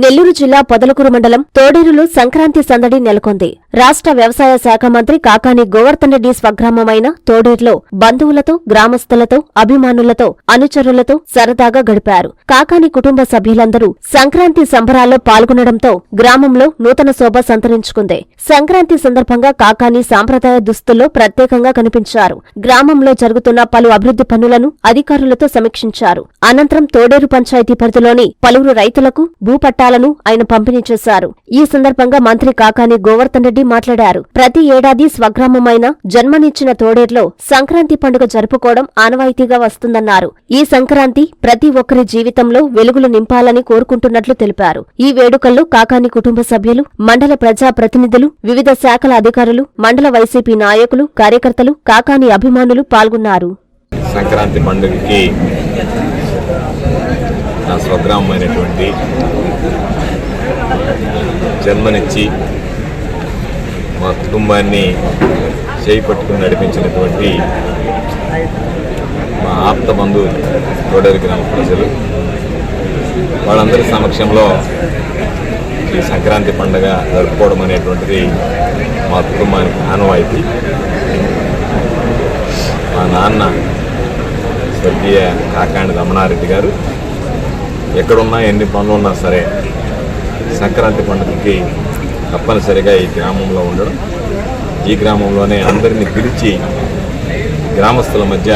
నెల్లూరు జిల్లా పొదలకూరు మండలం తోడేరులో సంక్రాంతి సందడి నెలకొంది. రాష్ట్ర వ్యవసాయ శాఖ మంత్రి కాకాని గోవర్ధన్ రెడ్డి స్వగ్రామమైన తోడేరులో బంధువులతో గ్రామస్తులతో అభిమానులతో అనుచరులతో సరదాగా గడిపారు. కాకాని కుటుంబ సభ్యులందరూ సంక్రాంతి సంబరాల్లో పాల్గొనడంతో గ్రామంలో నూతన శోభ సంతరించుకుంది. సంక్రాంతి సందర్భంగా కాకాని సాంప్రదాయ దుస్తుల్లో ప్రత్యేకంగా కనిపించారు. గ్రామంలో జరుగుతున్న పలు అభివృద్ధి పనులను అధికారులతో సమీక్షించారు. అనంతరం తోడేరు పంచాయతీ పరిధిలోని పలువురు రైతులకు భూపట్ట పట్టాలను ఆయన పంపిణీ చేశారు. ఈ సందర్భంగా మంత్రి కాకాని గోవర్ధన్ రెడ్డి మాట్లాడారు. ప్రతి ఏడాది స్వగ్రామమైన జన్మనిచ్చిన తోడేర్లో సంక్రాంతి పండుగ జరుపుకోవడం ఆనవాయితీగా వస్తుందన్నారు. ఈ సంక్రాంతి ప్రతి ఒక్కరి జీవితంలో వెలుగులు నింపాలని కోరుకుంటున్నట్లు తెలిపారు. ఈ వేడుకల్లో కాకాని కుటుంబ సభ్యులు మండల ప్రజా ప్రతినిధులు వివిధ శాఖల అధికారులు మండల వైసీపీ నాయకులు కార్యకర్తలు కాకాని అభిమానులు పాల్గొన్నారు. సంక్రాంతి పండుగకి నా స్వగ్రామమైనటువంటి జన్మనిచ్చి మా కుటుంబాన్ని చేయి పట్టుకుని నడిపించినటువంటి మా ఆప్త బంధువు తోడేరు గ్రామ ప్రజలు. వాళ్ళందరి సమక్షంలో ఈ సంక్రాంతి పండుగ జరుపుకోవడం అనేటువంటిది మా కుటుంబానికి ఆనవాయితీ. మా నాన్న స్వర్గీయ కాకాండి రమణారెడ్డి గారు ఎక్కడున్నా ఎన్ని పనులు ఉన్నా సరే సంక్రాంతి పండుగకి తప్పనిసరిగా ఈ గ్రామంలో ఉండడం. ఈ గ్రామంలోనే అందరినీ పిలిచి గ్రామస్తుల మధ్య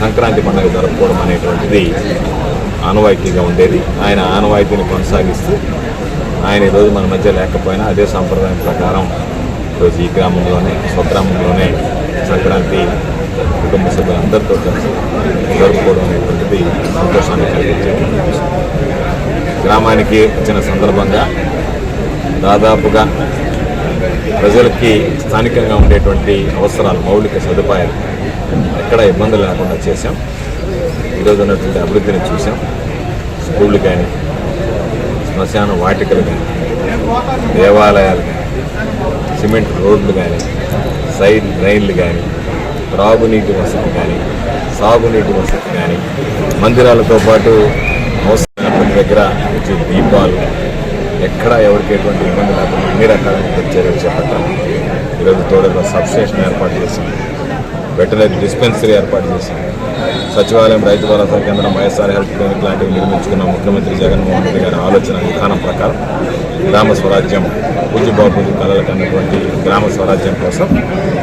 సంక్రాంతి పండుగ జరుపుకోవడం అనేటువంటిది ఆనవాయితీగా ఉండేది. ఆయన ఆనవాయితీని కొనసాగిస్తూ ఆయన ఈరోజు మన మధ్య లేకపోయినా అదే సాంప్రదాయం ప్రకారం ఈరోజు ఈ గ్రామంలోనే స్వగ్రామంలోనే సంక్రాంతి కుటుంబ సభ్యులందరితో కలిసి జరుపుకోవడం అనేటువంటిది సంతోషాన్ని కలిగించేటువంటి విషయం. గ్రామానికి వచ్చిన సందర్భంగా దాదాపుగా ప్రజలకి స్థానికంగా ఉండేటువంటి అవసరాలు మౌలిక సదుపాయాలు ఎక్కడ ఇబ్బందులు లేకుండా చేశాం ఈరోజు ఉన్నటువంటి అభివృద్ధిని చూసాం స్కూళ్ళు కానీ శ్మశాన వాటికలు కానీ దేవాలయాలు కానీ సిమెంట్ రోడ్లు కానీ సైడ్ రైన్లు కానీ త్రాగునీటి వసతి కానీ సాగునీటి వసతి కానీ మందిరాలతో పాటు అవసరమైన ప్రతి దగ్గర వచ్చే దీపాలు ఎక్కడ ఎవరికి ఎటువంటి ఇబ్బంది లేకుండా అన్ని రకాల చర్యలు చేపట్టాలి ఈరోజు తోడలో సబ్స్టేషన్ ఏర్పాటు చేసింది వెటనరీ డిస్పెన్సరీ ఏర్పాటు చేసింది సచివాలయం రైతు భరోసా కేంద్రం వైఎస్ఆర్ హెల్త్ క్లినిక్ లాంటివి నిర్మించుకున్న ముఖ్యమంత్రి జగన్మోహన్ రెడ్డి గారి ఆలోచన విధానం ప్రకారం గ్రామ స్వరాజ్యం పూజ్యబాబు కళలకు అన్నటువంటి గ్రామ స్వరాజ్యం కోసం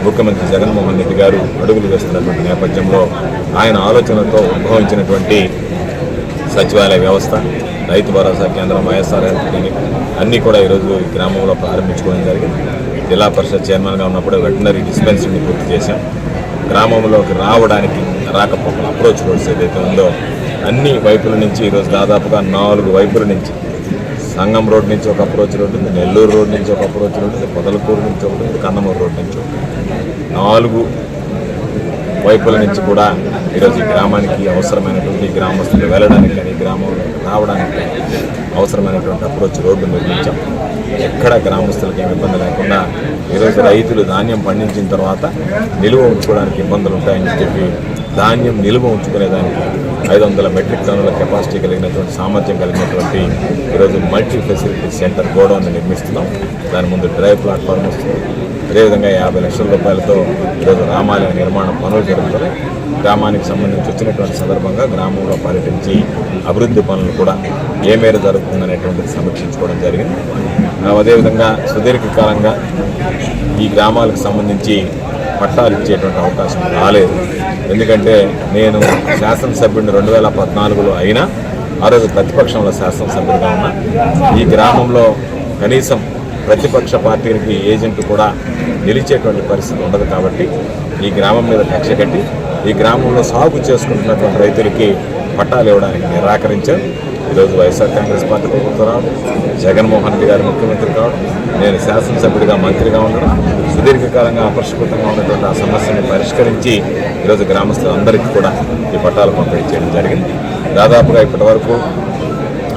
ముఖ్యమంత్రి జగన్మోహన్ రెడ్డి గారు అడుగులు వేస్తున్నటువంటి నేపథ్యంలో ఆయన ఆలోచనతో ఉద్భవించినటువంటి సచివాలయ వ్యవస్థ రైతు భరోసా కేంద్రం వైఎస్ఆర్ హెల్త్ క్లినిక్ అన్నీ కూడా ఈరోజు గ్రామంలో ప్రారంభించుకోవడం జరిగింది. జిల్లా పరిషత్ చైర్మన్గా ఉన్నప్పుడు వెటనరీ డిస్పెన్సరీని పూర్తి చేశాం. గ్రామంలోకి రావడానికి రాకపోకల అప్రోచ్ రోడ్స్ ఏదైతే ఉందో అన్ని వైపుల నుంచి ఈరోజు దాదాపుగా నాలుగు వైపుల నుంచి సంగం రోడ్ నుంచి ఒక అప్రోచ్ రోడ్ ఉంది నెల్లూరు రోడ్ నుంచి ఒక అప్రోచ్ రోడ్ ఉంది పొదలకూరు నుంచి ఒకటి ఉంది కన్నమూరు రోడ్ నుంచి ఒకటి నాలుగు వైపుల నుంచి కూడా ఈరోజు ఈ గ్రామానికి అవసరమైనటువంటి ఈ గ్రామస్తులు వెళ్ళడానికి కానీ ఈ గ్రామంలో రావడానికి కానీ అవసరమైనటువంటి అప్రోచ్ రోడ్డు నిర్మించాం. ఎక్కడ గ్రామస్తులకు ఏమి ఇబ్బంది లేకుండా ఈరోజు రైతులు ధాన్యం పండించిన తర్వాత నిలువ ఉంచుకోవడానికి ఇబ్బందులు ఉంటాయని చెప్పి ధాన్యం నిలువ ఉంచుకునేదానికి ఐదు వందల మెట్రిక్ టన్నుల కెపాసిటీ కలిగినటువంటి సామర్థ్యం కలిగినటువంటి ఈరోజు మల్టీ ఫెసిలిటీ సెంటర్ గోడౌన్ నిర్మిస్తున్నాం. దాని ముందు డ్రైవ్ ప్లాట్ఫామ్ వస్తుంది. అదేవిధంగా యాభై లక్షల రూపాయలతో ఈరోజు రామాలయ నిర్మాణ పనులు జరుగుతున్నాయి. గ్రామానికి సంబంధించి వచ్చినటువంటి సందర్భంగా గ్రామంలో పర్యటించి అభివృద్ధి పనులు కూడా ఏ మేర జరుగుతుందనేటువంటిది సమీక్షించుకోవడం జరిగింది. అదేవిధంగా సుదీర్ఘకాలంగా ఈ గ్రామాలకు సంబంధించి పట్టాలు ఇచ్చేటువంటి అవకాశం రాలేదు. ఎందుకంటే నేను శాసనసభ్యుడిని రెండు వేల పద్నాలుగులో అయినా ఆ రోజు ప్రతిపక్షంలో శాసనసభ్యుడిగా ఉన్నా. ఈ గ్రామంలో కనీసం ప్రతిపక్ష పార్టీలకి ఏజెంట్ కూడా నిలిచేటువంటి పరిస్థితి ఉండదు కాబట్టి ఈ గ్రామం మీద కక్ష కట్టి ఈ గ్రామంలో సాగు చేసుకుంటున్నటువంటి రైతులకి పట్టాలు ఇవ్వడానికి నిరాకరించారు. ఈరోజు వైఎస్ఆర్ కాంగ్రెస్ పార్టీ ప్రభుత్వం రావడం జగన్మోహన్ రెడ్డి గారు ముఖ్యమంత్రి కావడం నేను శాసనసభ్యుడిగా మంత్రిగా ఉండడం సుదీర్ఘకాలంగా అపరిష్కృతంగా ఉన్నటువంటి ఆ సమస్యని పరిష్కరించి ఈరోజు గ్రామస్తులందరికీ కూడా ఈ పట్టాలు పంపిణీ చేయడం జరిగింది. దాదాపుగా ఇప్పటి వరకు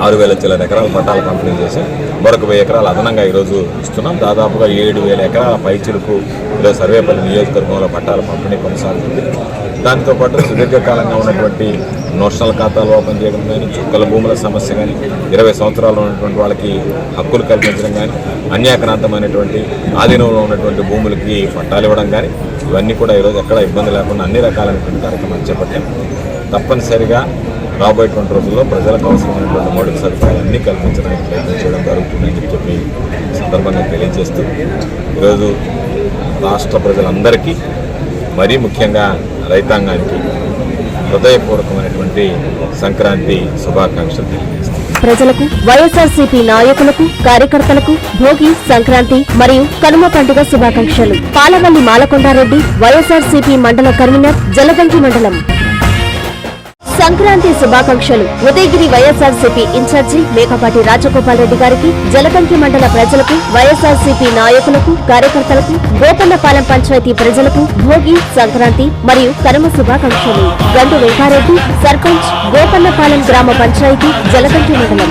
ఆరు వేల చిల్లర ఎకరాల పట్టాలు పంపిణీ చేసి మరొక వెయ్యి ఎకరాలు అదనంగా ఈరోజు ఇస్తున్నాం. దాదాపుగా ఏడు వేల ఎకరాల పైచులకు ఈరోజు సర్వేపల్లి నియోజకవర్గంలో పట్టాల పంపిణీ కొనసాగుతుంది. దాంతోపాటు సుదీర్ఘకాలంగా ఉన్నటువంటి నోషనల్ ఖాతాలు ఓపెన్ చేయడం కానీ చుక్కల భూముల సమస్య కానీ ఇరవై సంవత్సరాలు ఉన్నటువంటి వాళ్ళకి హక్కులు కల్పించడం కానీ అన్యాక్రాంతమైనటువంటి ఆధీనంలో ఉన్నటువంటి భూములకి పట్టాలు ఇవ్వడం కానీ ఇవన్నీ కూడా ఈరోజు ఎక్కడ ఇబ్బంది లేకుండా అన్ని రకాలైనటువంటి కార్యక్రమాలు చేపట్టాం. తప్పనిసరిగా రాబోయేటువంటి రోజుల్లో ప్రజలకు అవసరమైనటువంటి మౌలిక సదుపాయాలన్నీ కల్పించడానికి ప్రయత్నం చేయడం జరుగుతుందని చెప్పి సందర్భంగా తెలియజేస్తూ ఈరోజు రాష్ట్ర ప్రజలందరికీ మరీ ముఖ్యంగా రైతాంగానికి హృదయపూర్వకమైనటువంటి సంక్రాంతి శుభాకాంక్షలు తెలియజేస్తాను ప్రజలకు వైఎస్ఆర్సీపీ నాయకులకు కార్యకర్తలకు భోగి సంక్రాంతి మరియు కనుమ పండుగ శుభాకాంక్షలు. పాలవల్లి మాలకొండారెడ్డి వైఎస్ఆర్సీపీ మండల కన్వీనర్ జలదంకి మండలం. సంక్రాంతి శుభాకాంక్షలు. ఉదయగిరి వైఎస్ఆర్సీపీ ఇన్ఛార్జి మేకపాటి రాజగోపాల్ రెడ్డి గారికి జలకంకి మండల ప్రజలకు వైఎస్ఆర్సీపీ నాయకులకు కార్యకర్తలకు గోపన్నపాలెం పంచాయతీ ప్రజలకు భోగి సంక్రాంతి మరియు కనుమ శుభాకాంక్షలు. గండు వెంకారెడ్డి సర్పంచ్ గోపన్నపాలెం గ్రామ పంచాయతీ జలకంకి మండలం.